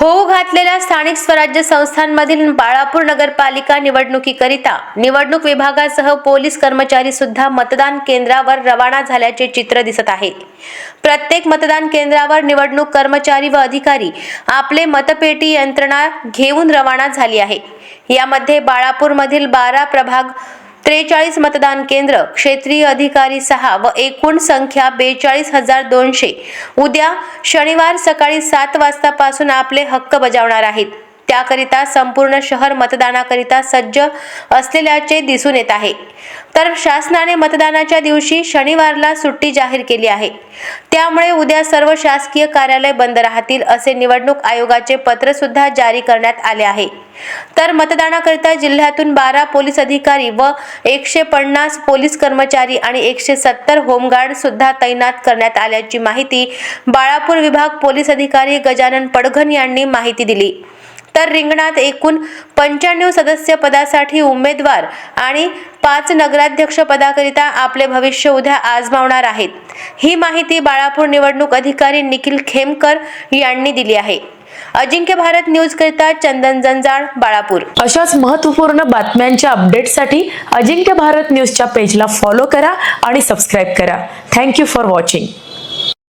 होऊ घातलेल्या स्थानिक स्वराज्य संस्थांमधील बाळापूर नगरपालिका निवडणुकीकरिता निवडणूक विभागासह पोलीस कर्मचारी सुद्धा मतदान केंद्रावर रवाना झाल्याचे चित्र दिसत आहे. प्रत्येक मतदान केंद्रावर निवडणूक कर्मचारी व अधिकारी आपले मतपेटी यंत्रणा घेऊन रवाना झाली आहे. यामध्ये बाळापूरमधील बारा प्रभाग त्रेचाळीस मतदान केंद्र क्षेत्रीय अधिकारी सहा व एकूण संख्या बेचाळीस हजार दोनशे. उद्या शनिवार सकाळी सात वाजतापासून आपले हक्क बजावणार आहेत. त्याकरिता संपूर्ण शहर मतदानाकरिता सज्ज असलेल्याचे दिसून येत आहे. तर शासनाने मतदानाच्या दिवशी शनिवारला सुट्टी जाहीर केली आहे. त्यामुळे उद्या सर्व शासकीय कार्यालय बंद राहतील असे निवडणूक आयोगाचे पत्र सुद्धा जारी करण्यात आले आहे. तर मतदानाकरिता जिल्ह्यातून बारा पोलीस अधिकारी व एकशे पन्नास पोलीस कर्मचारी आणि एकशे सत्तर होमगार्ड सुद्धा तैनात करण्यात आल्याची माहिती बाळापूर विभाग पोलीस अधिकारी गजानन पडघन यांनी माहिती दिली. तर रिंगणात एकूण पंच्याण्णव सदस्य पदासाठी उमेदवार आणि पाच नगराध्यक्ष पदाकरिता आपले भविष्य उद्या आजमावणार आहेत. ही माहिती बाळापूर निवडणूक अधिकारी निखिल खेमकर यांनी दिली आहे. अजिंक्य भारत न्यूज करिता चंदन जंजाळ बाळापूर. अशाच महत्त्वपूर्ण बातम्यांच्या अपडेटसाठी अजिंक्य भारत न्यूजच्या पेजला फॉलो करा आणि सबस्क्राईब करा. Thank you for watching.